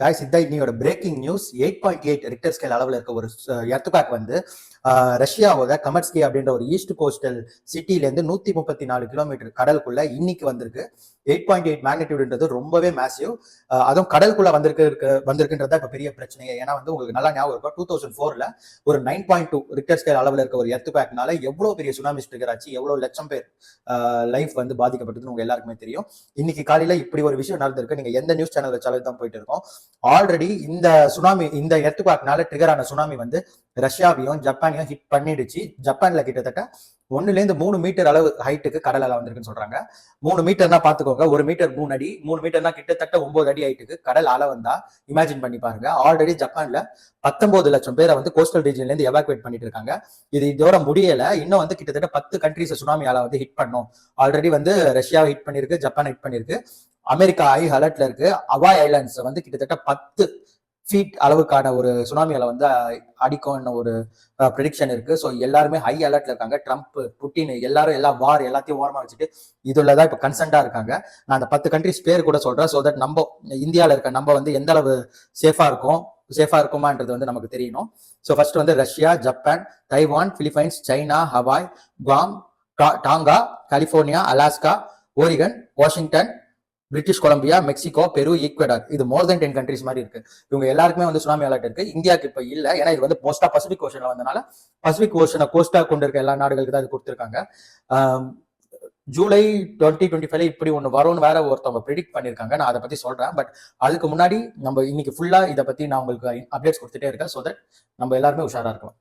Guys இதான் இன்னையோட breaking news eight point eight Richter scale அளவில் இருக்க ஒரு எர்த்பேக் வந்து ரஷ்யாவோட கமர்ஸ்கி அப்படின்ற ஒரு ஈஸ்ட் கோஸ்டல் சிட்டிலேருந்து நூற்றி முப்பத்தி நாலு கிலோமீட்டர் கடலுக்குள்ள இன்னைக்கு வந்திருக்கு. எயிட் பாயிண்ட் எயிட் மேக்னிடியூடுன்றது ரொம்பவே மேசிவ் அதுவும் கடலுக்குள்ள வந்திருக்கு வந்திருக்குன்றதா இப்போ பெரிய பிரச்சனையே. ஏன்னா வந்து உங்களுக்கு நல்லா ஞாபகம் இருக்கும் டூ தௌசண்ட் ஃபோரில் ஒரு nine point two Richter scale அளவில் இருக்க ஒரு எர்த்பேக்னால எவ்வளோ பெரிய சுனாமி ஸ்டிக்கர் ஆச்சு எவ்வளோ லட்சம் பேர் லைஃப் வந்து பாதிக்கப்பட்டதுன்னு உங்க எல்லாருக்குமே தெரியும். இன்னைக்கு காலையில இப்படி ஒரு விஷயம் நடந்திருக்கு. நீங்க எந்த நியூஸ் சேனல் வச்சாலும் தான் போயிட்டு இருக்கோம். ஆல்ரெடி இந்த சுனாமி இந்த எர்த்துபாக்னால ட்ரிகர் ஆன சுனாமி வந்து ரஷ்யாவையும் ஜப்பானையும் ஹிட் பண்ணிடுச்சு. ஜப்பான்ல கிட்டத்தட்ட ஒன்னுலேருந்து மூணு மீட்டர் அளவு ஹைட்டுக்கு கடல் அலை வந்திருக்குன்னு சொல்றாங்க. மூணு மீட்டர்னா பாத்துக்கோங்க ஒரு மீட்டர் மூணு அடி மூணு மீட்டர்னா கிட்டத்தட்ட ஒன்பது அடி ஹைட்டுக்கு கடல் அலை வந்தா இமேஜின் பண்ணி பாருங்க. ஆல்ரெடி ஜப்பான்ல பத்தொன்பது லட்சம் பேரை வந்து கோஸ்டல் ரீஜன்ல இருந்து எவாக்குவேட் பண்ணிட்டு இருக்காங்க. இது இதோட முடியல. இன்னும் வந்து கிட்டத்தட்ட பத்து கண்ட்ரிஸ் சுனாமி அலை வந்து ஹிட் பண்ணும். ஆல்ரெடி வந்து ரஷ்யாவை ஹிட் பண்ணிருக்கு ஜப்பான் ஹிட் பண்ணிருக்கு அமெரிக்கா ஐ அலர்ட்ல இருக்கு. அவாய் ஐலாண்ட்ஸ் வந்து கிட்டத்தட்ட பத்து ஃபீட் அளவுக்கான ஒரு சுனாமி அலை வந்து அடிக்கும்னு ஒரு ப்ரெடிக்ஷன் இருக்கு. ஸோ எல்லாருமே ஹை அலர்ட்ல இருக்காங்க. ட்ரம்ப் புட்டின் எல்லாரும் எல்லா வார் எல்லாத்தையும் ஓரமா வச்சுட்டு இதுல தான் இப்போ கன்சென்டா இருக்காங்க. நான் அந்த பத்து கண்ட்ரிஸ் பேர் கூட சொல்றேன். ஸோ தட் நம்ம இந்தியாவில் இருக்க நம்ம வந்து எந்த அளவு சேஃபா இருக்கும் சேஃபா இருக்குமான்றது வந்து நமக்கு தெரியணும். ஸோ ஃபர்ஸ்ட் வந்து Russia Japan Taiwan Philippines China Hawaii Guam டா- Tonga California Alaska Oregon Washington British Columbia Mexico Peru Ecuador இது மோர் தென் டென் கண்ட்ரிஸ் மாதிரி இருக்கு. இவங்க எல்லாருக்குமே வந்து சுனாமி அலர்ட் இருக்கு. இந்தியாவுக்கு இப்ப இல்ல. ஏன்னா இது வந்து மோஸ்டா பசிபிக் ஓஷன்ல வந்தனால பசிபிக் ஓஷனை கோஸ்டா கொண்டு இருக்க எல்லா நாடுகளுக்கு தான் இது கொடுத்துருக்காங்க. ஜூலை டுவெண்ட்டி டுவெண்ட்டி ஃபைவ்ல இப்படி ஒன்று வரும்னு வேற ஒருத்தவங்க ப்ரிடிக்ட் பண்ணியிருக்காங்க. நான் அதை பத்தி சொல்றேன். பட் அதுக்கு முன்னாடி நம்ம இன்னைக்கு ஃபுல்லா இதை பத்தி நான் உங்களுக்கு அப்டேட்ஸ் கொடுத்துட்டே இருக்கேன். ஸோ தட் நம்ம எல்லாருமே உஷாரா இருக்கலாம்.